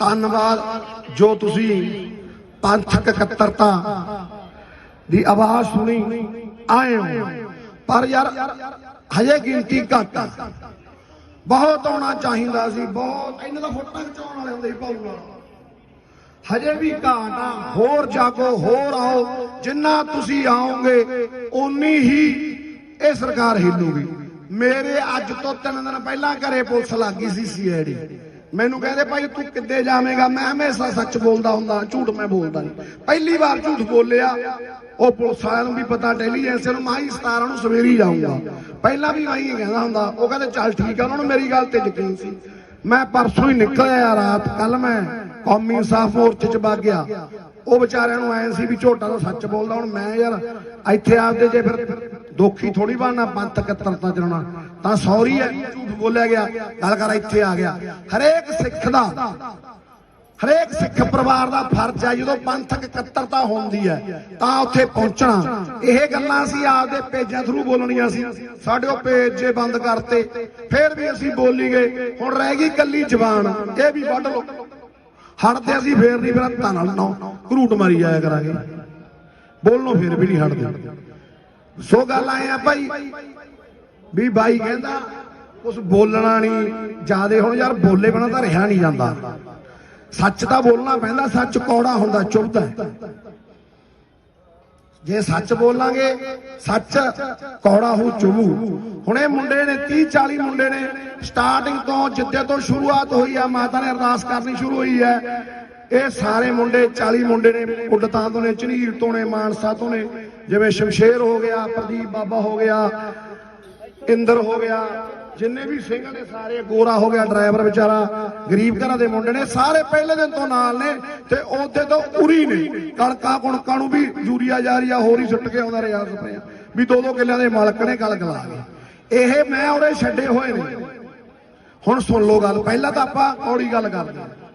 ਧੰਨਵਾਦ। ਜੋ ਤੁਸੀਂ ਪੰਥਕ ਇਕੱਤਰਤਾ ਦੀ ਆਵਾਜ਼ ਸੁਣੀ, ਆਏ ਹੋ। ਪਰ ਯਾਰ, ਹਜੇ ਗਿਣਤੀ ਘੱਟ ਬਹੁਤ ਆਉਣਾ ਚਾਹੀਦਾ ਸੀ, ਬਹੁਤ। ਇਹਨਾਂ ਦਾ ਫੋਟੋ ਖਿਚਾਉਣ ਵਾਲੇ ਹੁੰਦੇ ਸੀ ਭਾਊ ਨਾਲ। ਹਜੇ ਵੀ ਘਾਟ ਆ। ਹੋਰ ਜਾਗੋ, ਹੋਰ ਆਓ। ਜਿੰਨਾ ਤੁਸੀਂ ਆਓਗੇ, ਓਨੀ ਹੀ ਇਹ ਸਰਕਾਰ ਹਿੱਲੂਗੀ। ਮੇਰੇ ਅੱਜ ਤੋਂ ਤਿੰਨ ਦਿਨ ਪਹਿਲਾਂ ਘਰੇ ਪੁਲਿਸ ਲੱਗੀ ਸੀ ਸੀਆਈਡੀ ਮੈਨੂੰ ਕਹਿੰਦੇ ਭਾਈ ਤੂੰ ਕਿੱਦੇ ਜਾਵੇਂਗਾ? ਮੈਂ ਹਮੇਸ਼ਾ ਸੱਚ ਬੋਲਦਾ ਹੁੰਦਾ, ਝੂਠ ਮੈਂ ਬੋਲਦਾ ਨਹੀਂ। ਪਹਿਲੀ ਵਾਰ ਝੂਠ ਬੋਲਿਆ, ਉਹ ਪੁਲਿਸ ਨੂੰ ਵੀ ਪਤਾ ਇੰਟੈਲੀਜੈਂਸ ਨੂੰ ਮਾਈ 17 ਨੂੰ ਸਵੇਰੀ ਜਾਊਂਗਾ। ਪਹਿਲਾਂ ਵੀ ਆਈ ਕਹਿੰਦਾ ਹੁੰਦਾ, ਉਹ ਕਹਿੰਦੇ ਚੱਲ ਠੀਕ ਆ, ਉਹਨਾਂ ਨੂੰ ਮੇਰੀ ਗੱਲ ਤੇ ਯਕੀਨ ਸੀ। ਮੈਂ ਪਰਸੋਂ ਹੀ ਨਿਕਲਿਆ ਰਾਤ ਕੱਲ ਮੈਂ ਕੌਮੀ ਇਨਸਾਫ ਮੋਰਚੇ ਚ ਵਗ ਗਿਆ। ਉਹ ਵਿਚਾਰਿਆਂ ਨੂੰ ਐਂ ਸੀ ਵੀ ਝੋਟਾ ਤਾਂ ਸੱਚ ਬੋਲਦਾ, ਹੁਣ ਮੈਂ ਯਾਰ ਇੱਥੇ ਆਪਦੇ ਜੇ ਫਿਰ ਦੋਖੀ ਥੋੜੀ ਬਣਨਾ ਪੰਥ ਕਤਰਤਾ ਚਲਾਉਣਾ ਤਾਂ ਸੌਰੀ ਹੈ, ਝੂਠ ਬੋਲਿਆ ਗਿਆ, ਗੱਲ ਕਰ, ਇੱਥੇ ਆ ਗਿਆ। ਹਰੇਕ ਸਿੱਖ ਦਾ, ਹਰੇਕ ਸਿੱਖ ਪਰਿਵਾਰ ਦਾ ਫਰਜ਼ ਹੈ, ਜਦੋਂ ਪੰਥਕ ਇਕੱਤਰਤਾ ਹੁੰਦੀ ਹੈ, ਤਾਂ ਉੱਥੇ ਪਹੁੰਚਣਾ। ਇਹ ਗੱਲਾਂ ਅਸੀਂ ਆਪਦੇ ਪੇਜਾਂ ਥਰੂ ਬੋਲਣੀਆਂ ਸੀ। ਸਾਡੇ ਉਹ ਪੇਜ ਬੰਦ ਕਰਤੇ, ਫਿਰ ਵੀ ਅਸੀਂ ਬੋਲੀ ਗਏ। ਹੁਣ ਰਹਿ ਗਈ ਕੱਲੀ ਜ਼ਬਾਨ, ਇਹ ਵੀ ਵੱਢ ਲਓ। ਹਟਦੇ ਅਸੀਂ ਫੇਰ ਨਹੀਂ, ਫਿਰ ਹੱਥਾਂ ਨਾਲ ਨਾ ਘਰੂਟ ਮਾਰੀ ਜਾਇਆ ਕਰਾਂਗੇ। ਬੋਲਣੋਂ ਫੇਰ ਵੀ ਨਹੀਂ ਹਟਦੇ। ਸੋ ਗੱਲ ਆਏ ਆ ਭਾਈ ਵੀ ਬਾਈ ਕਹਿੰਦਾ ਕੁਝ ਬੋਲਣਾ ਨਹੀਂ ਜਿਆਦੇ ਹੁਣ ਯਾਰ ਬੋਲੇ ਬਣਾ ਤਾਂ ਰਿਹਾ ਨਹੀਂ ਜਾਂਦਾ। ਸੱਚ ਤਾਂ ਬੋਲਣਾ ਪੈਂਦਾ, ਸੱਚ ਕੌੜਾ ਹੁੰਦਾ ਚੁੱਭਦਾ ਜੇ ਸੱਚ ਬੋਲਾਂਗੇ, ਸੱਚ ਕੌੜਾ ਹੋ ਚੁਭੂ ਹੁਣ ਇਹ ਮੁੰਡੇ ਨੇ 30 40 ਮੁੰਡੇ ਨੇ ਸਟਾਰਟਿੰਗ ਤੋਂ ਜਿੱਦੇ ਤੋਂ ਸ਼ੁਰੂਆਤ ਹੋਈ ਆ, ਮਾਤਾ ਨੇ ਅਰਦਾਸ ਕਰਨੀ ਸ਼ੁਰੂ ਹੋਈ ਹੈ। ਇਹ ਸਾਰੇ ਮੁੰਡੇ 40 ਮੁੰਡੇ ਨੇ, ਉੱਡਤਾਂ ਤੋਂ ਨੇ ਝਨੀਰ ਤੋਂ ਨੇ, ਮਾਨਸਾ ਤੋਂ ਨੇ, ਜਿਵੇਂ ਸ਼ਮਸ਼ੇਰ ਹੋ ਗਿਆ, ਪ੍ਰਦੀਪ ਬਾਬਾ ਹੋ ਗਿਆ ਇੰਦਰ ਹੋ ਗਿਆ, ਜਿੰਨੇ ਵੀ ਸਿੰਘ ਨੇ ਸਾਰੇ ਗੋਰਾ ਹੋ ਗਿਆ ਡਰਾਈਵਰ ਵਿਚਾਰਾ, ਗਰੀਬ ਘਰਾਂ ਦੇ ਮੁੰਡੇ ਨੇ, ਸਾਰੇ ਪਹਿਲੇ ਦਿਨ ਤੋਂ ਨਾਲ ਨੇ ਤੇ ਉਹਦੇ ਤੋਂ ਉਰੀ ਨੇ। ਕਣਕਾਂ ਕੁਣਕਾਂ ਨੂੰ ਵੀ ਯੂਰੀਆ ਜਾਰੀਆ ਹੋਰ ਸੁੱਟ ਕੇ ਆਉਂਦਾ ਰਿਹਾ ਸਪਰੇਆਂ ਵੀ ਦੋ ਦੋ ਕਿੱਲਿਆਂ ਦੇ ਮਾਲਕ ਨੇ ਗੱਲ ਗਲਾ ਗਏ ਇਹ ਮੈਂ ਉਹਦੇ ਛੱਡੇ ਹੋਏ ਨੇ। ਹੁਣ ਸੁਣ ਲਓ ਗੱਲ, ਪਹਿਲਾਂ ਤਾਂ ਆਪਾਂ ਕੌੜੀ ਗੱਲ ਕਰਦੇ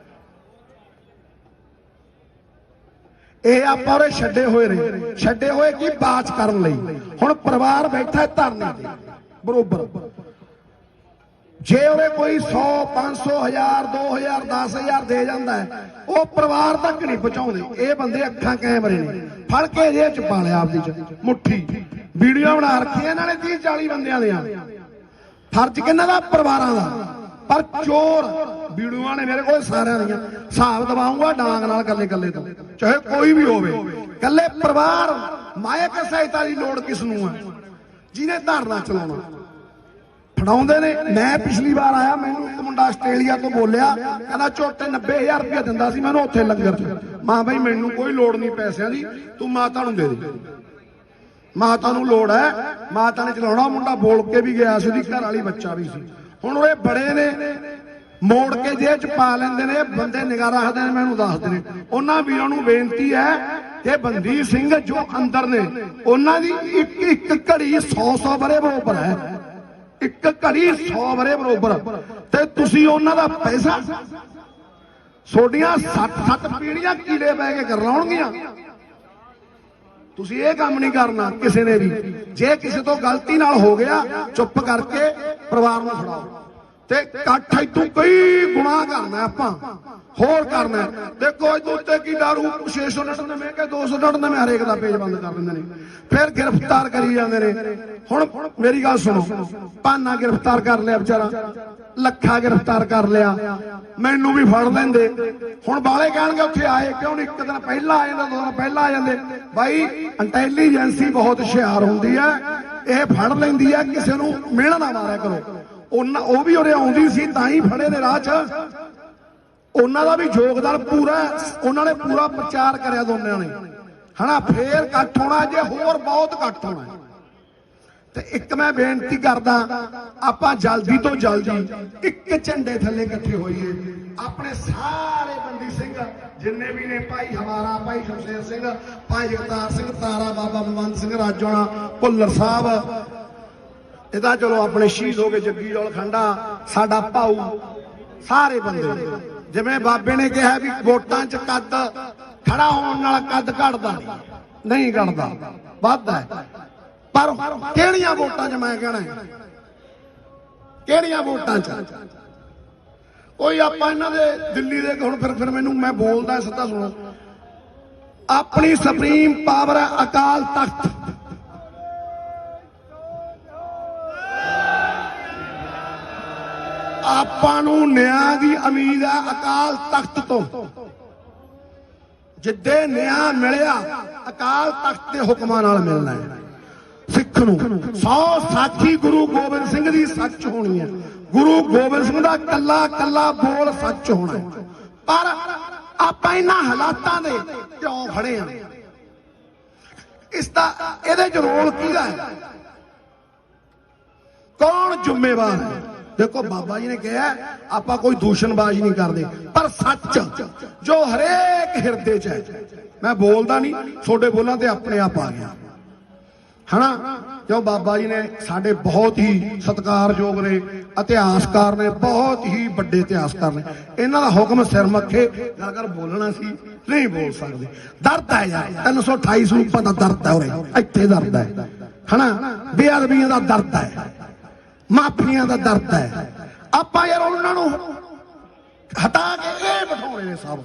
ਇਹ ਆਪਾਂ ਉਹਦੇ ਛੱਡੇ ਹੋਏ ਨੇ। ਛੱਡੇ ਹੋਏ ਕੀ ਬਾਤ ਕਰਨ ਲਈ? ਹੁਣ ਪਰਿਵਾਰ ਬੈਠਾ ਹੈ ਧਰਨੇ ਤੇ। ਬਰੋਬਰ। ਜੇ ਉਹਦੇ ਕੋਈ 100 500 1000 2000 10000 ਦੇ ਜਾਂਦਾ ਉਹ ਪਰਿਵਾਰ ਤੱਕ ਨਹੀਂ ਪਹੁੰਚਾਉਂਦੇ। ਇਹ ਬੰਦੇ ਅੱਖਾਂ ਕੈਮਰੇ ਨੇ। ਫੜ ਕੇ ਜੇਬ ਚ ਪਾ ਲਿਆ ਆਪਦੀ ਚ। ਮੁੱਠੀ। ਵੀਡੀਓ ਬਣਾ ਰੱਖੀ ਇਹਨਾਂ ਨੇ 30 40 ਬੰਦਿਆਂ ਦੀਆਂ। ਫਰਜ਼ ਕਿੰਨਾ ਦਾ? ਪਰਿਵਾਰਾਂ ਦਾ। ਪਰ ਚੋਰ ਵੀਡੀਓਆਂ ਨੇ ਮੇਰੇ ਕੋਲ ਸਾਰਿਆਂ ਦੀਆਂ। ਹਿਸਾਬ ਦਵਾਉਂਗਾ ਡਾਂਗ ਨਾਲ ਕੱਲੇ ਕੱਲੇ ਤੋਂ। ਚਾਹੇ ਕੋਈ ਵੀ ਹੋਵੇ। ਕੱਲੇ ਪਰਿਵਾਰ ਮਾਇਕ ਸਹਾਇਤਾ ਦੀ ਲੋੜ ਕਿਸ ਨੂੰ ਹੈ? ਜਿਹਨੇ ਧਰਨਾ ਚਲਾਉਣਾ। ਫੜਾਉਂਦੇ ਨੇ। ਮੈਂ ਪਿਛਲੀ ਵਾਰ ਆਇਆ, ਮੈਨੂੰ ਇੱਕ ਮੁੰਡਾ ਆਸਟ੍ਰੇਲੀਆ ਤੋਂ ਬੋਲਿਆ, ਕਹਿੰਦਾ ਝੋਟੇ 90000 ਰੁਪਏ ਦਿੰਦਾ ਸੀ ਮੈਨੂੰ ਉੱਥੇ ਲੰਗਰ 'ਚ। ਮਾਂ ਬਈ, ਮੈਨੂੰ ਕੋਈ ਲੋੜ ਨਹੀਂ ਪੈਸਿਆਂ ਦੀ, ਤੂੰ ਮਾਤਾ ਨੂੰ ਦੇ ਦੇ। ਮਾਤਾ ਨੂੰ ਲੋੜ ਹੈ। ਮਾਤਾ ਨੇ ਚਲਾਉਣਾ ਮੁੰਡਾ ਬੋਲ ਕੇ ਵੀ ਗਿਆ ਸੀ, ਉਹਦੀ ਘਰ ਵਾਲੀ ਬੱਚਾ ਵੀ ਸੀ। ਹੁਣ ਉਹ ਇਹ ਬੜੇ ਨੇ, ਮੋੜ ਕੇ ਜੇਬ 'ਚ ਪਾ ਲੈਂਦੇ ਨੇ, ਬੰਦੇ ਨਿਗਾਹ ਰੱਖਦੇ ਨੇ ਮੈਨੂੰ ਦੱਸਦੇ ਨੇ ਉਹਨਾਂ ਵੀਰਾਂ ਨੂੰ ਬੇਨਤੀ ਹੈ ਕਿ ਬੰਦੀ ਸਿੰਘ ਜੋ ਅੰਦਰ ਨੇ, ਉਹਨਾਂ ਦੀ ਇੱਕ ਇੱਕ ਘੜੀ 100 100 ਬਰੇ ਬਰੋਬਰ ਹੈ। ਇੱਕ ਘੜੀ 100 ਬਰੇ ਬਰੋਬਰ ਤੇ ਤੁਸੀਂ ਉਹਨਾਂ ਦਾ ਪੈਸਾ ਛੋਡੀਆਂ 7-7 ਪੀੜੀਆਂ ਕੀੜੇ ਪੈ ਕੇ ਕਰ ਲਾਉਣਗੀਆਂ। ਤੁਸੀਂ ਇਹ ਕੰਮ ਨਹੀਂ ਕਰਨਾ ਕਿਸੇ ਨੇ ਵੀ। ਜੇ ਕਿਸੇ ਤੋਂ ਗਲਤੀ ਨਾਲ ਹੋ ਗਿਆ, ਚੁੱਪ ਕਰਕੇ ਪਰਿਵਾਰ ਨੂੰ ਫੜਾਓ। ਤੇ ਇਕੱਠ ਇਤੋਂ ਕਈ ਗੁਨਾਹ ਕਰਨਾ ਆਪਾਂ। ਹੋਰ ਕਰਨਾ। ਹੈ। ਦੇਖੋ ਇਹਦੇ ਉੱਤੇ ਕੀ ਦਾਰੂ 699 ਕੇ 299 ਹਰੇਕ ਦਾ ਪੇਜ ਬੰਦ ਕਰ ਦਿੰਦੇ ਨੇ। ਫਿਰ ਗ੍ਰਿਫਤਾਰ ਕਰੀ ਜਾਂਦੇ ਨੇ। ਹੁਣ ਮੇਰੀ ਗੱਲ ਸੁਣੋ। ਪਾਨਾ ਗ੍ਰਿਫਤਾਰ ਕਰ ਲਿਆ ਵਿਚਾਰਾ। ਲੱਖਾ ਗ੍ਰਿਫਤਾਰ ਕਰ ਲਿਆ। ਮੈਨੂੰ ਵੀ ਫੜ ਲੈਂਦੇ। ਹੁਣ ਬਾਲੇ ਕਹਿਣਗੇ ਉੱਥੇ ਆਏ, ਕਿਉਂ ਨਹੀਂ? ਇੱਕ ਦਿਨ ਪਹਿਲਾਂ ਆ ਜਾਂਦਾ, ਦੋ ਦਿਨ ਪਹਿਲਾਂ ਆ ਜਾਂਦੇ। ਬਾਈ, ਇੰਟੈਲੀਜੈਂਸੀ ਬਹੁਤ ਹੁਸ਼ਿਆਰ ਹੁੰਦੀ ਹੈ। ਇਹ ਫੜ ਲੈਂਦੀ ਹੈ, ਕਿਸੇ ਨੂੰ ਮਿਹਣਾ ਨਾ ਮਾਰਿਆ ਕਰੋ। ਉਹਨਾਂ ਉਹ ਵੀ ਉਰੇ ਆਉਂਦੀ ਸੀ, ਤਾਂ ਹੀ ਫੜੇ ਨੇ ਰਾਹ 'ਚ। ਉਹਨਾਂ ਦਾ ਵੀ ਯੋਗਦਾਨ ਪੂਰਾ ਉਹਨਾਂ ਨੇ ਪੂਰਾ ਪ੍ਰਚਾਰ ਕਰਿਆ ਦੋਨਿਆਂ ਨੇ। ਹਨਾ, ਫੇਰ ਇਕੱਠ ਹੋਣਾ, ਜੇ ਹੋਰ ਬਹੁਤ ਇਕੱਠ ਹੋਣਾ ਤੇ ਇੱਕ ਮੈਂ ਬੇਨਤੀ ਕਰਦਾ, ਆਪਾਂ ਜਲਦੀ ਤੋਂ ਜਲਦੀ ਇੱਕ ਝੰਡੇ ਥੱਲੇ ਇਕੱਠੇ ਹੋਈਏ। ਆਪਣੇ ਸਾਰੇ ਬੰਦੀ ਸਿੰਘ, ਜਿੰਨੇ ਵੀ ਨੇ, ਭਾਈ ਹਮਾਰਾ, ਭਾਈ ਸ਼ਮਸ਼ੇਰ ਸਿੰਘ, ਭਾਈ ਜਗਤਾਰ ਸਿੰਘ, ਤਾਰਾ ਬਾਬਾ ਬਲਵੰਤ ਸਿੰਘ ਰਾਜੋਣਾ, ਭੁੱਲਰ ਸਾਹਿਬ ਇਹਦਾ ਚਲੋ ਆਪਣੇ ਸ਼ਹੀਦ ਹੋ ਗਏ ਜੱਗੀ ਜੋਲ ਖੰਡਾ, ਸਾਡਾ ਭਾਊ, ਸਾਰੇ ਬੰਦੇ। ਜਿਵੇਂ ਬਾਬੇ ਨੇ ਕਿਹਾ ਵੀ ਵੋਟਾਂ 'ਚ ਕੱਦ ਖੜਾ ਹੋਣ ਨਾਲ ਕੱਦ ਘਟਦਾ ਨਹੀਂ ਘਟਦਾ ਵੱਧਦਾ ਪਰ ਕਿਹੜੀਆਂ ਵੋਟਾਂ 'ਚ ਮੈਂ ਕਹਿਣਾ ਕਿਹੜੀਆਂ ਵੋਟਾਂ 'ਚ? ਕੋਈ ਆਪਾਂ ਇਹਨਾਂ ਦੇ ਦਿੱਲੀ ਦੇ ਹੁਣ ਫਿਰ ਫਿਰ ਮੈਨੂੰ ਮੈਂ ਬੋਲਦਾ ਸਿੱਧਾ ਸੁਣੋ। ਆਪਣੀ ਸੁਪਰੀਮ ਪਾਵਰ ਹੈ ਅਕਾਲ ਤਖਤ। ਆਪਾਂ ਨੂੰ ਨਿਆਂ ਦੀ ਉਮੀਦ ਹੈ ਅਕਾਲ ਤਖਤ ਤੋਂ। ਜਿੱਦੇ ਨਿਆਂ ਮਿਲਿਆ, ਅਕਾਲ ਤਖਤ ਦੇ ਹੁਕਮਾਂ ਨਾਲ ਮਿਲਣਾ ਹੈ। ਸਿੱਖ ਨੂੰ ਸੌ ਸਾਖੀ ਗੁਰੂ ਗੋਬਿੰਦ ਸਿੰਘ ਦੀ ਸੱਚ ਹੋਣੀ ਹੈ। ਗੁਰੂ ਗੋਬਿੰਦ ਸਿੰਘ ਦਾ ਕੱਲਾ ਕੱਲਾ ਬੋਲ ਸੱਚ ਹੋਣਾ ਹੈ। ਪਰ ਆਪਾਂ ਇਹਨਾਂ ਹਾਲਾਤਾਂ ਦੇ ਕਿਉਂ ਖੜੇ ਆ? ਇਸ ਦਾ ਇਹਦੇ ਚ ਰੋਲ ਕਿਹਦਾ ਹੈ? ਕੌਣ ਜ਼ਿੰਮੇਵਾਰ ਹੈ? ਦੇਖੋ ਬਾਬਾ ਜੀ ਨੇ ਕਿਹਾ, ਆਪਾਂ ਕੋਈ ਦੂਸ਼ਣਬਾਜ਼ੀ ਨਹੀਂ ਕਰਦੇ। ਪਰ ਸੱਚ, ਜੋ ਹਰੇਕ ਹਿਰਦੇ 'ਚ ਹੈ, ਮੈਂ ਬੋਲਦਾ ਨਹੀਂ, ਤੁਹਾਡੇ ਬੋਲਾਂ ਤੇ ਆਪਣੇ ਆਪ ਆ ਗਿਆ। ਹਨਾ? ਜੋ ਬਾਬਾ ਜੀ ਨੇ ਸਾਡੇ ਬਹੁਤ ਹੀ ਸਤਿਕਾਰਯੋਗ ਨੇ, ਇਤਿਹਾਸਕਾਰ ਨੇ, ਬਹੁਤ ਹੀ ਵੱਡੇ ਇਤਿਹਾਸਕਾਰ ਨੇ। ਇਹਨਾਂ ਦਾ ਹੁਕਮ ਸਿਰ ਮੱਥੇ ਗੱਲ ਕਰ ਬੋਲਣਾ ਸੀ, ਨਹੀਂ ਬੋਲ ਸਕਦੇ। ਦਰਦ ਹੈ ਯਾਰ 328 ਰੂਪਾਂ ਦਾ ਦਰਦ ਹੈ ਉਰੇ। ਇੱਥੇ ਦਰਦ ਹੈ। ਹਨਾ? ਬੇਅਦਬੀਆਂ ਦਾ ਦਰਦ ਹੈ। ਮਾਫੀਆਂ ਦਾ ਦਰਦ ਹੈ। ਆਪਾਂ ਯਾਰ ਉਹਨਾਂ ਨੂੰ ਹਟਾ ਕੇ ਇਹ ਬਿਠਾਉਣੇ ਨੇ ਸਭ।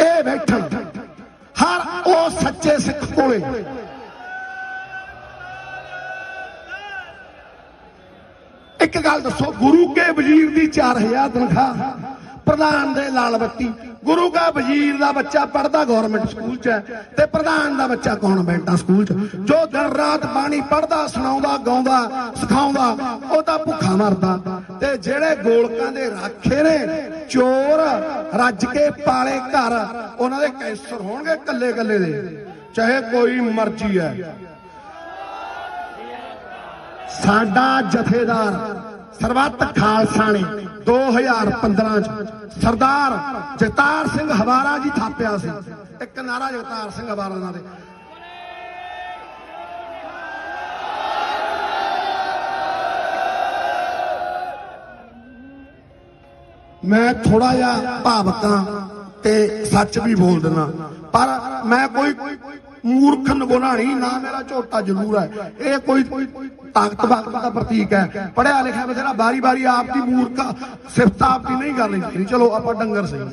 ਇਹ ਬੈਠਣ। ਹਰ ਉਹ ਸੱਚੇ ਸਿੱਖ ਕੋਲੇ। ਇੱਕ ਗੱਲ ਦੱਸੋ, ਗੁਰੂ ਕੇ ਵਜ਼ੀਰ ਦੀ 4000 ਤਨਖਾਹ, ਪ੍ਰਧਾਨ ਦੇ ਲਾਲ ਬੱਤੀ। ਗੁਰੂ ਕਾ ਵਜ਼ੀਰ ਦਾ ਬੱਚਾ ਪੜਦਾ ਗਵਰਨਮੈਂਟ ਸਕੂਲ ਚ ਤੇ ਪ੍ਰਧਾਨ ਦਾ ਬੱਚਾ ਕੌਨਵੈਂਟਾਂ ਸਕੂਲ ਚ? ਜੋ ਦਿਨ ਰਾਤ ਬਾਣੀ ਪੜਦਾ ਸੁਣਾਉਂਦਾ, ਗਾਉਂਦਾ, ਸਿਖਾਉਂਦਾ, ਉਹ ਤਾਂ ਭੁੱਖਾ ਮਰਦਾ। ਤੇ ਜਿਹੜੇ ਗੋਲਕਾਂ ਦੇ ਰਾਖੇ ਨੇ, ਚੋਰ ਰੱਜ ਕੇ ਪਾਲੇ ਘਰ, ਉਹਨਾਂ ਦੇ ਕੈਂਸਰ ਹੋਣਗੇ ਕੱਲੇ ਕੱਲੇ ਦੇ, ਚਾਹੇ ਕੋਈ ਮਰਜ਼ੀ ਹੈ। ਸਾਡਾ ਜਥੇਦਾਰ ਸਰਬੱਤ ਖਾਲਸਾ ਨੇ 2015 ਚ ਸਰਦਾਰ ਜਗਤਾਰ ਸਿੰਘ ਹਵਾਰਾ ਜੀ ਥਾਪਿਆ ਸੀ। ਇੱਕ ਨਾਰਾ ਜਗਤਾਰ ਸਿੰਘ ਹਵਾਰਾ ਦਾ ਦੇ। ਮੈਂ ਥੋੜਾ ਜਿਹਾ ਭਾਵਕਾਂ ਤੇ ਸੱਚ ਵੀ ਬੋਲ ਦਿੰਦਾ, ਪਰ ਮੈਂ ਕੋਈ ਮੂਰਖ ਨਗੋਨਾਣੀ ਨਾ ਮੇਰਾ ਝੋਟਾ ਜ਼ਰੂਰ ਹੈ। ਇਹ ਕੋਈ ਤਾਕਤ ਵਕਤ ਦਾ ਪ੍ਰਤੀਕ ਹੈ। ਪੜਿਆ ਲਿਖਿਆ ਬਥੇਰਾ, ਬਾਰੀ ਬਾਰੀ ਆਪ ਦੀ ਮੂਰਖ ਸਿਫਤ ਆਪ ਦੀ ਨਹੀਂ ਕਰਨੀ ਚਾਹੀਦੀ। ਚਲੋ, ਆਪਾਂ ਡੰਗਰ ਸਹੀ।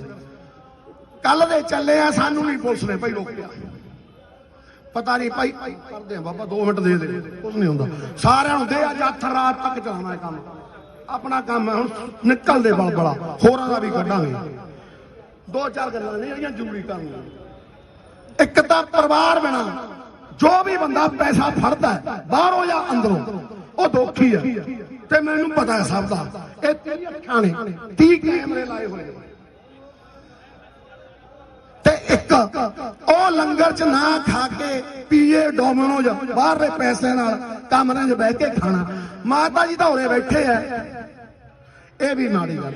ਕੱਲ ਦੇ ਚੱਲੇ ਆ, ਸਾਨੂੰ ਨਹੀਂ ਪੁਲਿਸ ਨੇ ਭਾਈ ਰੋਕਿਆ। ਪਤਾ ਨਹੀਂ ਭਾਈ, ਕਰਦੇ ਆ ਬਾਬਾ 2 ਮਿੰਟ ਦੇ ਦੇ ਕੁਝ ਨਹੀਂ ਹੁੰਦਾ। ਸਾਰਿਆਂ ਨੂੰ ਦੇ, ਅੱਜ ਅੱਠ ਰਾਤ ਤੱਕ ਚਲਾਉਣਾ ਇਹ ਕੰਮ। ਆਪਣਾ ਕੰਮ ਹੈ, ਹੁਣ ਨਿਕਲਦੇ ਬਲਬਲਾ। ਹੋਰਾਂ ਦਾ ਵੀ ਕੱਢਾਂਗੇ। ਦੋ ਚਾਰ ਗੱਲਾਂ ਨੇ ਜਿਹੜੀਆਂ ਜ਼ਰੂਰੀ ਕਰਨੀਆਂ ਇੱਕ ਤਾਂ ਪਰਿਵਾਰ ਬਣਾ ਜੋ ਵੀ ਬੰਦਾ ਪੈਸਾ ਫੜਦਾ ਹੈ, ਬਾਹਰੋਂ ਜਾਂ ਅੰਦਰੋਂ, ਉਹ ਦੋਖੀ ਹੈ। ਤੇ ਮੈਨੂੰ ਪਤਾ ਹੈ ਸਭ ਦਾ, ਇਹ 30 ਅੱਖਾਂ ਨੇ 30 ਕੈਮਰੇ ਲਾਏ ਹੋਏ ਨੇ। ਤੇ ਇੱਕ, ਉਹ ਲੰਗਰ ਚ ਨਾ ਖਾ ਕੇ ਪੀਏ ਡੋਮਿਨੋਜ਼ ਬਾਹਰਲੇ ਪੈਸੇ ਨਾਲ ਕਮਰੇ 'ਚ ਬਹਿ ਕੇ ਖਾਣਾ। ਮਾਤਾ ਜੀ ਤਾਂ ਉਰੇ ਬੈਠੇ ਐ ਇਹ ਵੀ ਮਾੜੀ ਗੱਲ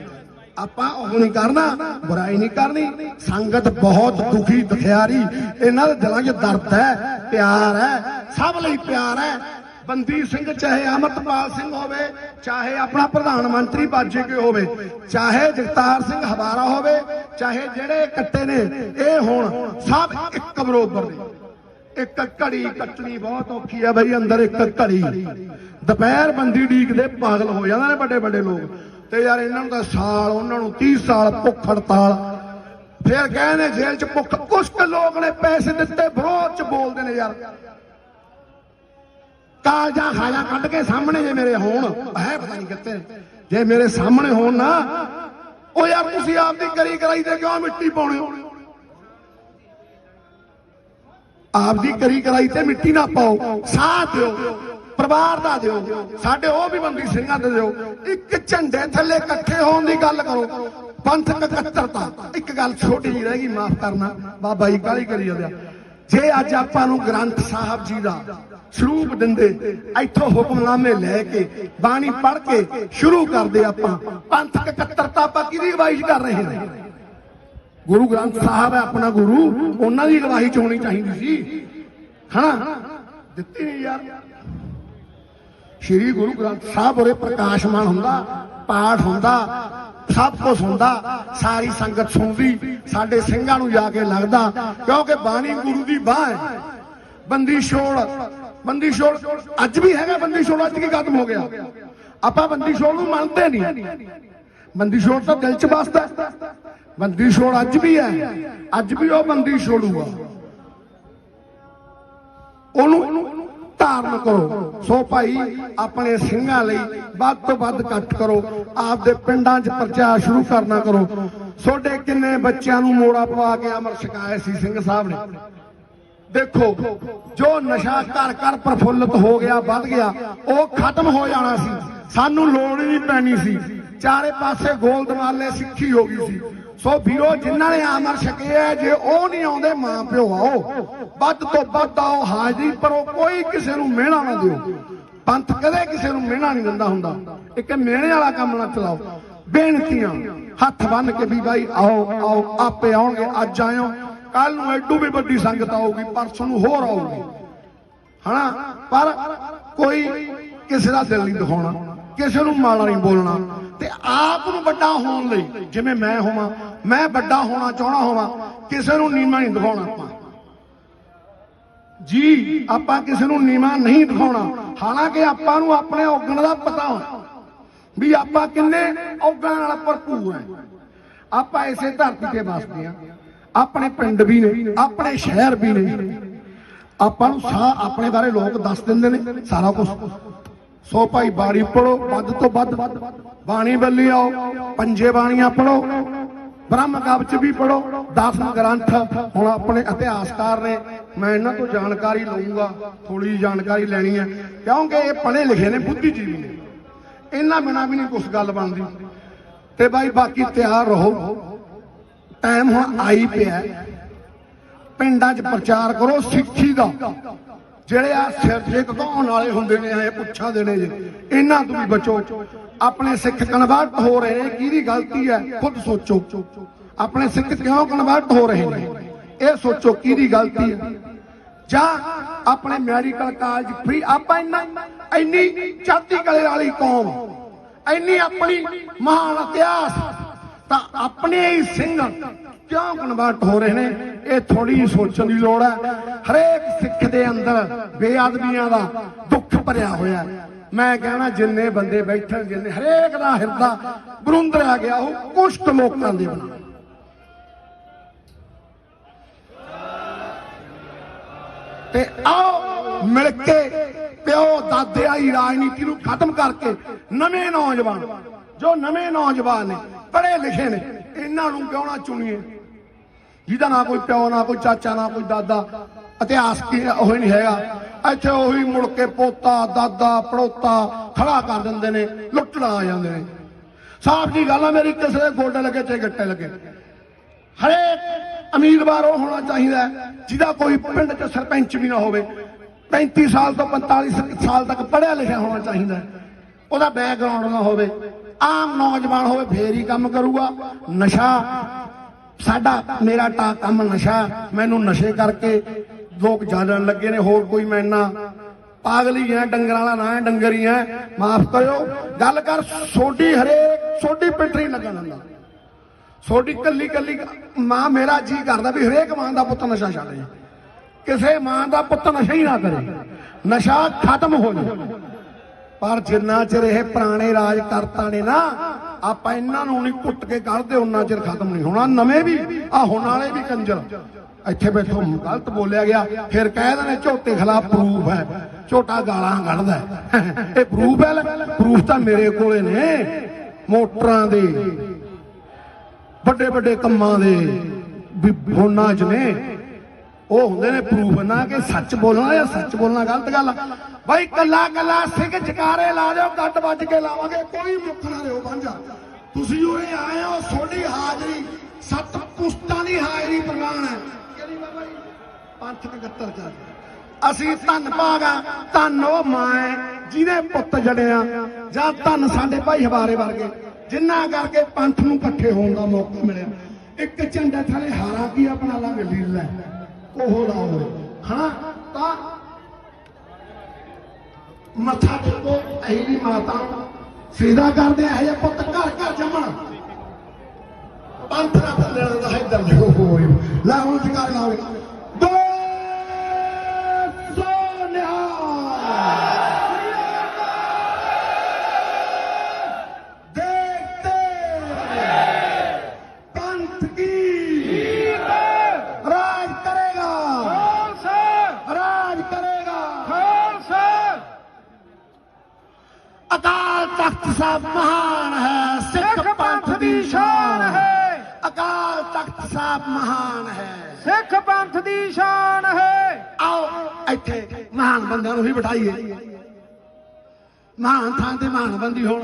ਆਪਾਂ ਉਹ ਨਹੀਂ ਕਰਨਾ, ਬੁਰਾਈ ਨਹੀਂ ਕਰਨੀ। ਸੰਗਤ ਬਹੁਤ ਦੁਖੀ, ਦੁਖਿਆਰੀ। ਇਹਨਾਂ ਦੇ ਦਿਲਾਂ 'ਚ ਦਰਦ ਹੈ, ਪਿਆਰ ਹੈ, ਸਭ ਲਈ ਪਿਆਰ ਹੈ। ਬੰਦੀ ਸਿੰਘ ਚਾਹੇ ਅਮਰਤਪਾਲ ਸਿੰਘ ਹੋਵੇ, ਚਾਹੇ ਆਪਣਾ ਪ੍ਰਧਾਨ ਮੰਤਰੀ ਬਾਜੇ ਕੇ ਹੋਵੇ, ਚਾਹੇ ਜਗਤਾਰ ਸਿੰਘ ਹਵਾਰਾ ਹੋਵੇ, ਚਾਹੇ ਜਿਹੜੇ ਕੱਟੇ ਨੇ, ਇਹ ਹੋਣ ਸਭ ਇੱਕ ਬਰੋਬਰ ਨੇ। ਇੱਕ ਘੜੀ ਕੱਟਣੀ ਬਹੁਤ ਔਖੀ ਹੈ ਬਈ, ਅੰਦਰ ਇੱਕ ਘੜੀ। ਦੁਪਹਿਰ ਬੰਦੀ ਡੀਕ ਦੇ ਪਾਗਲ ਹੋ ਜਾਂਦੇ ਨੇ ਵੱਡੇ ਵੱਡੇ ਲੋਕ। ਤੇ ਯਾਰ ਇਹਨਾਂ ਨੂੰ ਤਾਂ ਸਾਲ, ਉਹਨਾਂ ਨੂੰ 30 ਸਾਲ ਭੁੱਖ ਹੜਤਾਲ। ਫਿਰ ਕਹਿੰਦੇ ਜੇਲ੍ਹ 'ਚ ਭੁੱਖ, ਕੁਛ ਕੁ ਲੋਕ ਨੇ ਪੈਸੇ ਦਿੱਤੇ, ਵਿਰੋਧ 'ਚ ਬੋਲਦੇ ਨੇ ਯਾਰ। ਕਾਲਜਾ ਖਾਇਆ ਕੱਢ ਕੇ ਸਾਹਮਣੇ ਜੇ ਮੇਰੇ ਹੋਣ, ਹੈ ਪਤਾ ਨਹੀਂ ਕਿੱਥੇ। ਜੇ ਮੇਰੇ ਸਾਹਮਣੇ ਹੋਣ ਨਾ, ਉਹ ਯਾਰ ਤੁਸੀਂ ਆਪਦੀ ਕਰੀ ਕਰਾਈ ਤੇ ਕਿਉਂ ਮਿੱਟੀ ਪਾਉਣੇ ਹੋ? ਆਪਦੀ ਕਰੀ ਕਰਾਈ ਤੇ ਮਿੱਟੀ ਨਾ ਪਾਓ, ਸਾਥ ਦਿਓ। ਪਰਿਵਾਰ ਦਾ ਦਿਓ, ਸਾਡੇ ਉਹ ਵੀ ਬੰਦੀ ਸਿੰਘਾਂ ਦੇ ਦਿਓ। ਇੱਕ ਝੰਡੇ ਥੱਲੇ ਇਕੱਠੇ ਹੋਣ ਦੀ ਗੱਲ ਕਰੋ ਪੰਥਕ ਇਕੱਤਰਤਾ। ਇੱਕ ਗੱਲ ਛੋਟੀ ਜਿਹੀ ਰਹਿ ਗਈ, ਮਾਫ ਕਰਨਾ। ਬਾਬਾ ਜੀ ਗਾਲੀ ਕਰੀ ਜਾਂਦੇ ਜੇ ਅੱਜ ਆਪਾਂ ਨੂੰ ਗ੍ਰੰਥ ਸਾਹਿਬ ਜੀ ਦਾ ਸਰੂਪ ਦਿੰਦੇ, ਇੱਥੋਂ ਹੁਕਮਨਾਮੇ ਲੈ ਕੇ, ਬਾਣੀ ਪੜ੍ਹ ਕੇ ਸ਼ੁਰੂ ਕਰਦੇ ਆਪਾਂ ਪੰਥਕ ਇਕੱਤਰਤਾ ਆਪਾਂ ਕਿਹਦੀ ਅਗਵਾਈ ਕਰ ਰਹੇ ਹਾਂ? ਗੁਰੂ ਗ੍ਰੰਥ ਸਾਹਿਬ ਹੈ ਆਪਣਾ ਗੁਰੂ, ਉਹਨਾਂ ਦੀ ਅਗਵਾਈ ਚ ਹੋਣੀ ਚਾਹੀਦੀ ਸੀ। ਹਨਾ? ਦਿੱਤੀ ਨਹੀਂ ਯਾਰ। ਸ਼੍ਰੀ ਗੁਰੂ ਗ੍ਰੰਥ ਸਾਹਿਬ ਉਰੇ ਪ੍ਰਕਾਸ਼ਮਾਨ ਹੁੰਦਾ, ਪਾਠ ਹੁੰਦਾ, ਸਭ ਕੁਝ ਹੁੰਦਾ, ਸਾਰੀ ਸੰਗਤ ਸੁਣਦੀ, ਸਾਡੇ ਸਿੰਘਾਂ ਨੂੰ ਜਾ ਕੇ ਲੱਗਦਾ, ਕਿਉਂਕਿ ਬਾਣੀ ਗੁਰੂ ਦੀ ਬਾਹ ਹੈ। ਬੰਦੀ ਛੋੜ ਬੰਦੀ ਛੋੜ, ਅੱਜ ਵੀ ਹੈਗਾ ਬੰਦੀ ਛੋੜ, ਅੱਜ ਕੀ ਖਤਮ ਹੋ ਗਿਆ? ਆਪਾਂ ਬੰਦੀ ਛੋੜ ਨੂੰ ਮੰਨਦੇ ਨਹੀਂ। ਬੰਦੀ ਛੋੜ ਤਾਂ ਦਿਲ 'ਚ ਵੱਸਦਾ ਬੰਦੀ ਛੋੜ ਅੱਜ ਵੀ ਹੈ, ਅੱਜ ਵੀ ਉਹ ਬੰਦੀ ਛੋੜੂਗਾ। ਉਹਨੂੰ ਧਾਰਨ ਕਰੋ। ਸੋ ਭਾਈ, ਆਪਣੇ ਸਿੰਘਾਂ ਲਈ ਵੱਧ ਤੋਂ ਵੱਧ ਇਕੱਠ ਕਰੋ। ਆਪਦੇ ਪਿੰਡਾਂ 'ਚ ਪ੍ਰਚਾਰ ਸ਼ੁਰੂ ਕਰਨਾ ਕਰੋ। ਤੁਹਾਡੇ ਕਿੰਨੇ ਬੱਚਿਆਂ ਨੂੰ ਮੋੜਾ ਪਵਾ ਕੇ ਅਮਰ ਛਕਾਇਆ ਸੀ ਸਿੰਘ ਸਾਹਿਬ ਨੇ? ਦੇਖੋ, ਜੋ ਨਸ਼ਾ ਘਰ ਘਰ ਪ੍ਰਫੁੱਲਤ ਹੋ ਗਿਆ, ਵੱਧ ਗਿਆ, ਉਹ ਖਤਮ ਹੋ ਜਾਣਾ ਸੀ। ਸਾਨੂੰ ਲੋੜ ਹੀ ਨਹੀਂ ਪੈਣੀ ਸੀ। ਚਾਰੇ ਪਾਸੇ ਗੋਲ ਦਮਾਲੇ ਸਿੱਖੀ ਹੋ ਗਈ ਸੀ। ਸੋ ਵੀਰੋ, ਜਿਨ੍ਹਾਂ ਨੇ ਆਮਰ ਛਕੇ ਜੇ ਉਹ ਨਹੀਂ ਆਉਂਦੇ, ਮਾਂ ਪਿਓ ਆਓ। ਵੱਧ ਤੋਂ ਵੱਧ ਆਓ ਹਾਜ਼ਰੀ ਭਰੋ ਕੋਈ ਕਿਸੇ ਨੂੰ ਮਿਹਣਾ ਨਾ ਦਿਓ। ਪੰਥ ਕਦੇ ਕਿਸੇ ਨੂੰ ਮਿਹਣਾ ਨਹੀਂ ਦਿੰਦਾ ਹੁੰਦਾ। ਇੱਕ ਮਿਹਣੇ ਵਾਲਾ ਕੰਮ ਨਾ ਚਲਾਓ। ਬੇਨਤੀਆਂ, ਹੱਥ ਬੰਨ ਕੇ ਵੀ ਬਾਈ, ਆਓ ਆਓ, ਆਪੇ ਆਉਣਗੇ, ਅੱਜ ਆਇਓ। ਕੱਲ ਨੂੰ ਐਡੂ ਵੀ ਵੱਡੀ ਸੰਗਤ ਆਊਗੀ, ਪਰਸੋਂ ਨੂੰ ਹੋਰ ਆਊਗੀ। ਹਨਾ? ਪਰ ਕੋਈ ਕਿਸੇ ਦਾ ਦਿਲ ਨਹੀਂ ਦਿਖਾਉਣਾ। ਕਿਸੇ ਨੂੰ ਮਾੜਾ ਨਹੀਂ ਬੋਲਣਾ। ਤੇ ਆਪ ਨੂੰ ਵੱਡਾ ਹੋਣ ਲਈ ਜਿਵੇਂ ਮੈਂ ਹੋਵਾਂ, ਮੈਂ ਵੱਡਾ ਹੋਣਾ ਚਾਹਣਾ ਹੋਵਾਂ, ਕਿਸੇ ਨੂੰ ਨੀਵਾਂ ਨਹੀਂ ਦਿਖਾਉਣਾ ਆਪਾਂ। ਜੀ, ਆਪਾਂ ਕਿਸੇ ਨੂੰ ਨੀਵਾਂ ਨਹੀਂ ਦਿਖਾਉਣਾ। ਹਾਲਾਂਕਿ ਆਪਾਂ ਨੂੰ ਆਪਣੇ ਔਗਣ ਦਾ ਪਤਾ ਹੋਣਾ, ਵੀ ਆਪਾਂ ਕਿੰਨੇ ਔਗਣ ਨਾਲ ਭਰਪੂਰ ਹੈ। ਆਪਾਂ ਇਸੇ ਧਰਤੀ ਤੇ ਵਸਦੇ ਆ ਆਪਣੇ ਪਿੰਡ ਵੀ ਨੇ, ਆਪਣੇ ਸ਼ਹਿਰ ਵੀ ਨੇ। ਆਪਾਂ ਨੂੰ ਸਾਹ ਆਪਣੇ ਬਾਰੇ ਲੋਕ ਦੱਸ ਦਿੰਦੇ ਨੇ, ਸਾਰਾ ਕੁਝ ਸੋ ਭਾਈ ਬਾਣੀ ਪੜੋ ਵੱਧ ਤੋਂ ਵੱਧ। ਬਾਣੀ ਬੱਲੀ ਆਓ, ਪੰਜੇ ਬਾਣੀਆਂ ਪੜੋ ਬ੍ਰਹਮ ਕਵਚ ਵੀ ਪੜੋ 10 ਗ੍ਰੰਥ। ਹੁਣ ਆਪਣੇ ਇਤਿਹਾਸਕਾਰ ਨੇ, ਮੈਂ ਇਹਨਾਂ ਤੋਂ ਜਾਣਕਾਰੀ ਲਵਾਂਗਾ ਥੋੜੀ ਜਾਣਕਾਰੀ ਲੈਣੀ ਹੈ। ਕਿਉਂਕਿ ਇਹ ਪੜ੍ਹੇ ਲਿਖੇ ਨੇ, ਬੁੱਧੀਜੀਵੀ ਨੇ। ਇਹਨਾਂ ਬਿਨਾ ਵੀ ਨਹੀਂ ਕੁਝ ਗੱਲ ਬਣਦੀ। ਤੇ ਬਾਈ ਬਾਕੀ ਤਿਆਰ ਰਹੋ। ਟਾਈਮ ਹੁਣ ਆਈ ਪਿਆ ਪਿੰਡਾਂ 'ਚ ਪ੍ਰਚਾਰ ਕਰੋ, ਸਿੱਖੀ ਦਾ। ਜਿਹੜੇ ਆ ਸਿਰ ਜੇ ਵਾਲੇ ਹੁੰਦੇ ਨੇ, ਇਹ ਪੁੱਛਾਂ ਦੇਣੇ ਜੇ। ਇਹਨਾਂ ਤੋਂ ਵੀ ਬਚੋ। ਆਪਣੇ ਸਿੱਖ ਕਨਵਰਟ ਹੋ ਰਹੇ ਨੇ, ਕਿਹਦੀ ਗਲਤੀ ਹੈ? ਖੁਦ ਸੋਚੋ। ਆਪਣੇ ਸਿੱਖ ਕਿਉਂ ਕਨਵਰਟ ਹੋ ਰਹੇ ਨੇ? ਇਹ ਸੋਚੋ, ਕਿਹਦੀ ਗਲਤੀ ਹੈ? ਜਾਂ ਆਪਣੇ ਮੈਡੀਕਲ ਕਾਲਜ ਫ੍ਰੀ ਆਪਾਂ ਇੰਨਾ, ਇੰਨੀ ਚੜ੍ਹਦੀ ਕਲੇ ਵਾਲੀ ਕੌਮ, ਇੰਨੀ ਆਪਣੀ ਮਹਾਨ ਇਤਿਹਾਸ, ਤਾਂ ਆਪਣੇ ਹੀ ਸਿੰਘ ਕਿਉਂ ਕਨਵਰਟ ਹੋ ਰਹੇ ਨੇ, ਇਹ ਥੋੜੀ ਸੋਚਣ ਦੀ ਲੋੜ ਹੈ। ਹਰੇਕ ਸਿੱਖ ਦੇ ਅੰਦਰ ਬੇਅਦਬੀਆਂ ਦਾ ਦੁੱਖ ਭਰਿਆ ਹੋਇਆ ਮੈਂ ਕਹਿਣਾ, ਜਿੰਨੇ ਬੰਦੇ ਬੈਠਣ, ਜਿੰਨੇ ਹਰੇਕ ਦਾ ਹਿਰਦਾ ਬਰੁੰਦਰਿਆ ਗਿਆ, ਉਹ ਕੁਸ਼ਟ ਲੋਕਾਂ ਦੇ ਬਣਾ। ਤੇ ਆਓ ਮਿਲ ਕੇ ਪਿਓ ਦਾਦੇ ਆਈ ਰਾਜਨੀਤੀ ਨੂੰ ਖਤਮ ਕਰਕੇ ਨਵੇਂ ਨੌਜਵਾਨ, ਜੋ ਨਵੇਂ ਨੌਜਵਾਨ ਨੇ, ਪੜ੍ਹੇ ਲਿਖੇ ਨੇ, ਇਹਨਾਂ ਨੂੰ ਕਿਉਂ ਨਾ ਚੁਣੀਏ। ਜਿਹਦਾ ਨਾ ਕੋਈ ਪਿਓ, ਨਾ ਕੋਈ ਚਾਚਾ, ਨਾ ਕੋਈ ਦਾਦਾ। ਇਤਿਹਾਸ ਕੀ ਉਹ ਨਹੀਂ ਹੈਗਾ। ਇੱਥੇ ਉਹੀ ਮੁੜ ਕੇ ਪੋਤਾ, ਦਾਦਾ, ਪੜੋਤਾ ਖੜਾ ਕਰ ਦਿੰਦੇ ਨੇ, ਲੁੱਟਣਾ ਆ ਜਾਂਦੇ ਨੇ। ਸਾਫ਼ ਜੀ ਗੱਲ ਆ, ਮੇਰੀ ਕਿਸੇ ਦੇ ਗੋਡੇ ਲੱਗੇ ਤੇ ਗੱਟੇ ਲੱਗੇ। ਹਰੇਕ ਉਮੀਦਵਾਰ ਉਹ ਹੋਣਾ ਚਾਹੀਦਾ ਜਿਹਦਾ ਕੋਈ ਪਿੰਡ 'ਚ ਸਰਪੰਚ ਵੀ ਨਾ ਹੋਵੇ। 35 ਸਾਲ ਤੋਂ 45 ਸਾਲ ਤੱਕ ਪੜ੍ਹਿਆ ਲਿਖਿਆ ਹੋਣਾ ਚਾਹੀਦਾ ਉਹਦਾ ਬੈਕਗ੍ਰਾਉਂਡ ਨਾ ਹੋਵੇ। ਆਮ ਨੌਜਵਾਨ ਹੋਵੇ, ਫੇਰ ਹੀ ਕੰਮ ਕਰੂਗਾ। ਨਸ਼ਾ ਸਾਡਾ, ਮੇਰਾ ਟਾ ਕੰਮ ਨਸ਼ਾ, ਮੈਨੂੰ ਨਸ਼ੇ ਕਰਕੇ ਲੋਕ ਜਾਣਨ ਲੱਗੇ ਨੇ, ਹੋਰ ਕੋਈ ਮੈਂ ਨਾ। ਪਾਗਲ ਹੀ ਹੈ ਵਾਲਾ ਨਾ ਡੰਗਰ ਹੀ ਹੈ ਮਾਫ ਕਰਿਓ। ਗੱਲ ਕਰ ਸੋਡੀ ਹਰੇਕ ਸੋਡੀ ਪਿੱਠੀ ਲੱਗਣ ਦਿੰਦਾ ਸੋਡੀ ਕੱਲੀ ਕੱਲੀ ਮਾਂ ਮੇਰਾ ਜੀ ਕਰਦਾ ਵੀ ਹਰੇਕ ਮਾਂ ਦਾ ਪੁੱਤ ਨਸ਼ਾ ਛੱਡ ਜੇ ਕਿਸੇ ਮਾਂ ਦਾ ਪੁੱਤ ਨਸ਼ਾ ਹੀ ਨਾ ਕਰੇ। ਨਸ਼ਾ ਖਤਮ ਹੋ ਜਾਵੇ। ਪਰ ਜਿੰਨਾ ਚਿਰ ਇਹ ਪੁਰਾਣੇ ਰਾਜ ਕਰਤਾ ਨੇ ਨਾ, ਆਪਾਂ ਇਹਨਾਂ ਨੂੰ ਨਹੀਂ ਕੁੱਟ ਕੇ ਕੱਢਦੇ, ਉਹਨਾਂ ਚਿਰ ਖਤਮ ਨਹੀਂ ਹੋਣਾ। ਨਵੇਂ ਵੀ, ਆ ਹੁਣ ਵਾਲੇ ਵੀ ਕੰਜਰ। ਇੱਥੇ ਬੈਠੋ, ਗਲਤ ਬੋਲਿਆ ਗਿਆ। ਫਿਰ ਕਹਿ ਦਿੰਦੇ, ਝੋਟੇ ਖਿਲਾਫ ਪ੍ਰੂਫ ਹੈ। ਝੋਟਾ ਗਾਲਾਂ ਕੱਢਦਾ ਇਹ ਪ੍ਰੂਫ ਹੈ ਪ੍ਰੂਫ ਤਾਂ ਮੇਰੇ ਕੋਲੇ ਨੇ। ਮੋਟਰਾਂ ਦੇ ਵੱਡੇ ਵੱਡੇ ਕੰਮਾਂ ਦੇ ਵੀ ਫੋਨਾਂ 'ਚ ਨੇ। ਉਹ ਹੁੰਦੇ ਨੇ ਪ੍ਰੂਫ ਨਾ ਕਿ ਸੱਚ ਬੋਲਣਾ ਜਾਂ ਸੱਚ ਬੋਲਣਾ ਗਲਤ ਗੱਲ ਆ। ਬਾਈ ਕੱਲਾ ਕੱਲਾ ਸਿੰਘ ਜਕਾਰੇ ਲਾ ਦਿਓ, ਗੱਡ ਵੱਜ ਕੇ ਲਾਵਾਂਗੇ, ਕੋਈ ਮੁੱਖ ਨਾ ਦਿਓ ਪੰਜਾ ਤੁਸੀਂ ਉਰੇ ਆਏ ਹੋ, ਤੁਹਾਡੀ ਹਾਜ਼ਰੀ, ਸੱਤ ਪੁਸਤਾਂ ਦੀ ਹਾਜ਼ਰੀ ਪ੍ਰਵਾਨ ਹੈ। ਕਿਹੜੀ ਬਾਬਾ ਜੀ? ਪੰਥ 71 ਚ ਅਸੀਂ ਧੰਨ ਭਾਗਾ ਧੰਨ ਉਹ ਮਾਂ ਹੈ ਜਿਹਨੇ ਪੁੱਤ ਜੜਿਆ ਜਾਂ ਧੰਨ ਸਾਡੇ ਭਾਈ ਹਵਾਰੇ ਵਰਗੇ, ਜਿੰਨਾ ਕਰਕੇ ਪੰਥ ਨੂੰ ਇਕੱਠੇ ਹੋਣ ਦਾ ਮੌਕਾ ਮਿਲਿਆ। ਇੱਕ ਝੰਡੇ ਥਲੇ ਹਾਰਾ ਕੀ ਆਪਣਾ ਲਾਂਗੇ, ਲੀਲਾ ਉਹ ਲਾਓ ਹਾਂ ਤਾਂ ਮੱਥਾ ਟੇਕੋ ਅਹੀ ਮਾਤਾ। ਸੀਦਾ ਕਰਦੇ ਇਹ ਜੇ ਪੁੱਤ ਘਰ ਘਰ ਜੰਮਣ। ਪੰਥ ਨਾ ਬੰਦਣ ਦਾ ਇੱਧਰ ਦੇਖੋ ਹੋਏ ਲਾ ਹੁਣ ਜਗਾਰ ਲਾਓ ਸਾਹਿਬ ਮਹਾਨ ਹੈ। ਸਿੱਖ ਪੰਥ ਦੀ ਸ਼ਾਨ ਹੈ। ਆਓ ਇੱਥੇ ਮਹਾਨ ਬੰਦਿਆਂ ਨੂੰ ਵੀ ਬਿਠਾਈਏ। ਮਹਾਨ ਥਾਂ ਤੇ ਮਹਾਨ ਬੰਦੀ ਹੋਣ।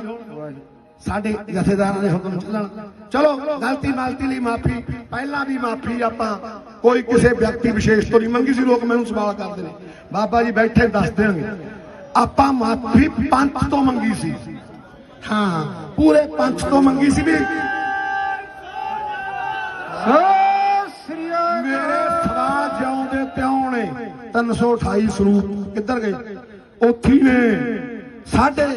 ਸਾਡੇ ਜਥੇਦਾਰਾਂ ਦੇ ਹੁਕਮ ਚੱਲਣ ਚਲੋ ਗਲਤੀ ਮਾਲਤੀ ਲਈ ਮਾਫੀ ਪਹਿਲਾਂ ਵੀ ਮਾਫੀ ਆਪਾਂ ਕੋਈ ਕਿਸੇ ਵਿਅਕਤੀ ਵਿਸ਼ੇਸ਼ ਤੋਂ ਨਹੀਂ ਮੰਗੀ ਸੀ ਲੋਕ ਮੈਨੂੰ ਸਵਾਲ ਕਰਦੇ ਨੇ। ਬਾਬਾ ਜੀ ਬੈਠੇ ਦੱਸ ਦੇਣਗੇ। ਆਪਾਂ ਮਾਫੀ ਪੰਥ ਤੋਂ ਮੰਗੀ ਸੀ। ਹਾਂ ਪੂਰੇ ਪੰਥ ਤੋਂ ਮੰਗੀ ਸੀ ਵੀ ਸੋ ਸ੍ਰੀ ਮੇਰੇ ਸਵਾਲ ਜਿਉਂਦੇ ਤਿਉਂ ਨੇ 328 ਸਰੂਪ ਕਿੱਧਰ ਗਏ। ਉੱਥੀ ਨੇ ਸਾਡੇ